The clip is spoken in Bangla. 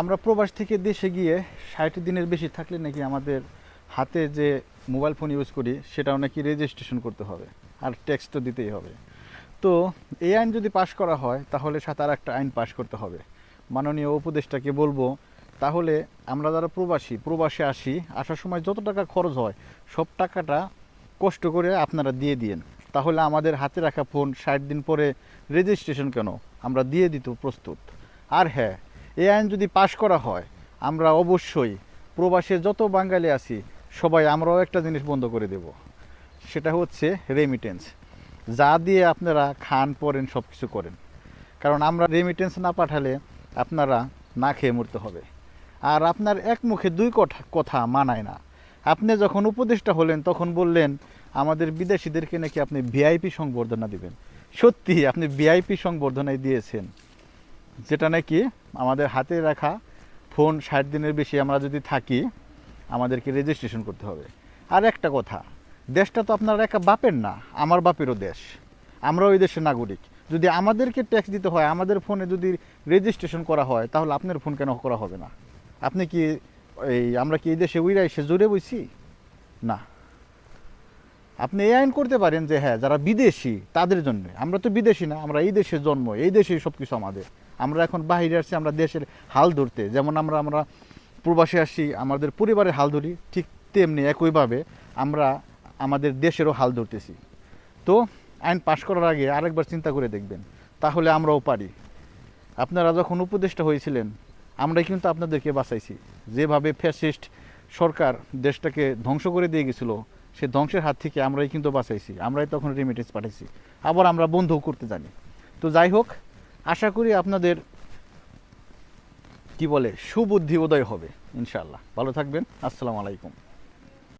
আমরা প্রবাস থেকে দেশে গিয়ে ষাট দিনের বেশি থাকলে নাকি আমাদের হাতে যে মোবাইল ফোন ইউজ করি, সেটাও নাকি রেজিস্ট্রেশন করতে হবে আর ট্যাক্স তো দিতেই হবে। তো এই আইন যদি পাশ করা হয়, তাহলে সাথে আর একটা আইন পাশ করতে হবে। মাননীয় উপদেষ্টাকে বলব, তাহলে আমরা যারা প্রবাসী, প্রবাসে আসি, আসার সময় যত টাকা খরচ হয়, সব টাকাটা কষ্ট করে আপনারা দিয়ে দিয়েন। তাহলে আমাদের হাতে রাখা ফোন ষাট দিন পরে রেজিস্ট্রেশন কেন? আমরা দিয়ে দিত প্রস্তুত। আর হ্যাঁ এই আইন যদি পাশ করা হয়, আমরা অবশ্যই প্রবাসে যত বাঙালি আছি, সবাই আমরাও একটা জিনিস বন্ধ করে দেব। সেটা হচ্ছে রেমিটেন্স যা দিয়ে আপনারা খান, পরেন সব কিছু করেন। কারণ আমরা রেমিটেন্স না পাঠালে আপনারা না খেয়ে মরতে হবে। আর আপনার এক মুখে দুই কথা কথা মানায় না। আপনি যখন উপদেষ্টা হলেন, তখন বললেন, আমাদের বিদেশিদেরকে নাকি আপনি ভিআইপি সংবর্ধনা দিবেন। সত্যি, আপনি ভিআইপি সংবর্ধনায় দিয়েছেন। যেটা নাকি আমাদের হাতে রাখা ফোন ষাট দিনের বেশি আমরা যদি থাকি, আমাদেরকে রেজিস্ট্রেশন করতে হবে। আর একটা কথা, দেশটা তো আপনার একা বাপের না, আমার বাপেরও দেশ। আমরা ওই দেশের নাগরিক। যদি আমাদেরকে ট্যাক্স দিতে হয়, আমাদের ফোনে যদি রেজিস্ট্রেশন করা হয়, তাহলে আপনার ফোন কেন করা হবে না? আপনি কি এই, আমরা কি এই দেশে উইরা এসে জোরে বইছি? না। আপনি এই আইন করতে পারেন যে হ্যাঁ যারা বিদেশি, তাদের জন্য। আমরা তো বিদেশি না, আমরা এই দেশে জন্ম, এই দেশেই সব কিছু আমাদের। আমরা এখন বাইরে আসছি, আমরা দেশের হাল ধরতে। যেমন আমরা আমরা প্রবাসে আসি আমাদের পরিবারের হাল ধরি, ঠিক তেমনি একইভাবে আমরা আমাদের দেশেরও হাল ধরতেছি। তো আইন পাশ করার আগে আরেকবার চিন্তা করে দেখবেন, তাহলে আমরাও পারি। আপনারা যখন উপদেষ্টা হয়েছিলেন, আমরাই কিন্তু আপনাদেরকে বাঁচাইছি। যেভাবে ফ্যাসিস্ট সরকার দেশটাকে ধ্বংস করে দিয়ে গেছিল, সে ধ্বংসের হাত থেকে আমরাই কিন্তু বাঁচাইছি, আমরাই তখন রেমিটেন্স পাঠাইছি। আবার আমরা বন্ধও করতে জানি। তো যাই হোক আশা করি আপনাদের কি বলে সুবুদ্ধি উদয় হবে ইনশাআল্লাহ। ভালো থাকবেন আসসালামু আলাইকুম।